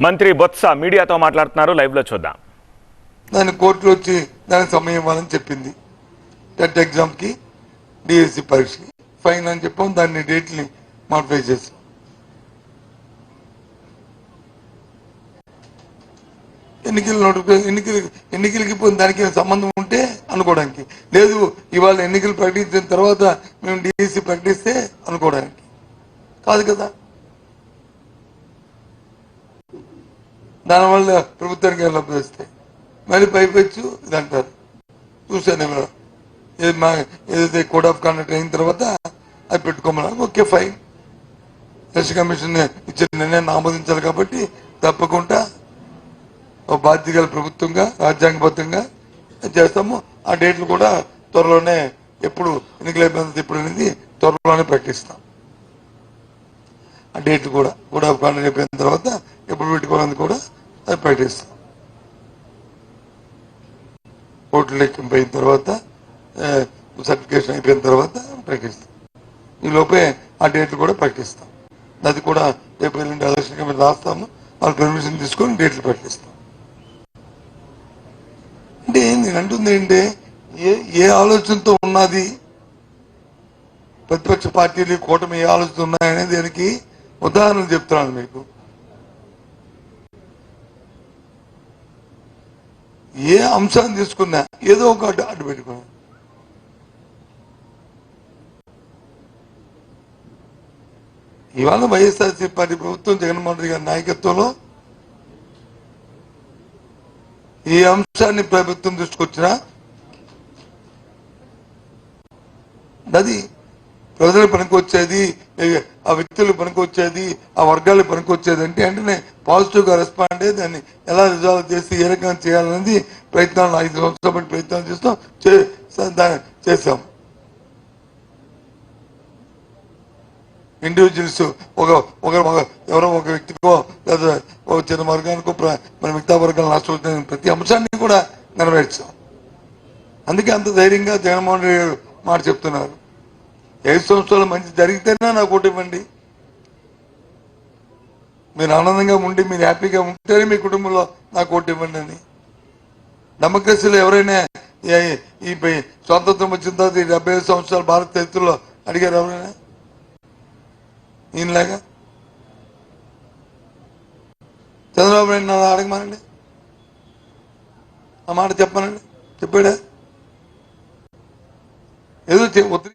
మంత్రి బొత్స మీడియాతో మాట్లాడుతున్నారు. లైవ్లో చూద్దాం. దాని కోర్టులో వచ్చి దానికి సమయం ఇవ్వాలని చెప్పింది. టెట్ ఎగ్జామ్కి డిఎస్సి పరీక్షకి. ఫైన్ అని చెప్పాం. దాన్ని డేట్ని మాడిఫై చేసాం ఎన్నికల నోటిఫికేషన్ ఎన్నికలు ఎన్నికలకి పోయిన దానికి సంబంధం ఉంటే అనుకోవడానికి. లేదు ఇవాళ ఎన్నికలు ప్రకటించిన తర్వాత మేము డిఎస్సి ప్రకటిస్తే అనుకోవడానికి. కాదు కదా? దానివల్ల ప్రభుత్వానికి ఏం లబ్ధి వస్తాయి మళ్ళీ పైపెచ్చు ఇది అంటారు. చూశాను నేను. మా ఏదైతే కోడ్ ఆఫ్ కాండక్ట్ అయిన తర్వాత అది పెట్టుకోమన్నారు ఓకే ఫైన్ ఎలక్షన్ కమిషన్ ఇచ్చిన నిర్ణయాన్ని ఆమోదించాలి కాబట్టి తప్పకుండా ఒక బాధ్యత గల ప్రభుత్వంగా రాజ్యాంగబద్ధంగా చేస్తాము? ఆ డేట్లు కూడా త్వరలోనే ఎప్పుడు ఎన్నికల అయిపోయింది ఎప్పుడు అనేది త్వరలోనే ప్రకటిస్తాం. ఆ డేట్లు కూడా కూడా కాండక్ట్ అయిపోయిన తర్వాత ఎప్పుడు పెట్టుకోవాలని కూడా అది ప్రకటిస్తాం ఓట్లు లెక్కింపు అయిన తర్వాత సర్టిఫికేషన్ అయిపోయిన తర్వాత ప్రకటిస్తాం ఈ లోపే ఆ డేట్లు కూడా ప్రకటిస్తాం అది కూడా రేపు ఎల్లుండి ఎలక్షన్ కమిటీ రాస్తాము. వాళ్ళ పర్మిషన్ తీసుకొని డేట్లు ప్రకటిస్తాం అంటే నేను అంటుంది ఏంటి? ఏ ఏ ఆలోచనతో ఉన్నది? ప్రతిపక్ష పార్టీలు కూటమి ఏ ఆలోచన ఉన్నాయనే దానికి ఉదాహరణలు చెప్తున్నాను మీకు. ఏ అంశాన్ని తీసుకున్నా ఏదో ఒక అడ్డు అడ్డు పెట్టుకున్నా. ఇవాళ వైఎస్ఆర్సీ పార్టీ ప్రభుత్వం జగన్మోహన్ రెడ్డి గారి నాయకత్వంలో ఈ అంశాన్ని ప్రభుత్వం తీసుకొచ్చినా అది ప్రజలకు పనికొచ్చేది ఆ వ్యక్తులు పనికొచ్చేది ఆ వర్గాలు పనికొచ్చేది అంటే వెంటనే పాజిటివ్గా రెస్పాండ్ అయ్యి దాన్ని ఎలా రిజాల్వ్ చేసి ఏ రకంగా చేయాలనేది ప్రయత్నాలు ఐదు సంవత్సరాల పాటు ప్రయత్నాలు చేస్తాం చే- చేసాం ఇండివిజువల్స్ ఒక ఒక ఎవరో ఒక వ్యక్తికో లేదా ఒక చిన్న వర్గానికో మన మిగతా వర్గాలను నష్టపోతున్న ప్రతి అంశాన్ని కూడా నెరవేర్చాం. అందుకే అంత ధైర్యంగా జగన్మోహన్ రెడ్డి మాట చెప్తున్నారు. ఐదు సంవత్సరాలు మంచి జరిగితేనే నాకు ఓటు ఇవ్వండి. మీరు ఆనందంగా ఉండి మీరు హ్యాపీగా ఉంటేనే మీ కుటుంబంలో నాకు ఓటు ఇవ్వండి అని. డెమోక్రసీలో ఎవరైనా ఈ- పై- స్వాతంత్రం వచ్చిన తర్వాత ఈ డెబ్బై ఐదు సంవత్సరాలు భారత చరిత్రలో అడిగారు ఎవరైనా? ఈయనలాగా? చంద్రబాబు నాయుడు నన్ను అడగమానండి. ఆ మాట చెప్పానండి చెప్పాడా? ఏదో చె- ఉత్తరి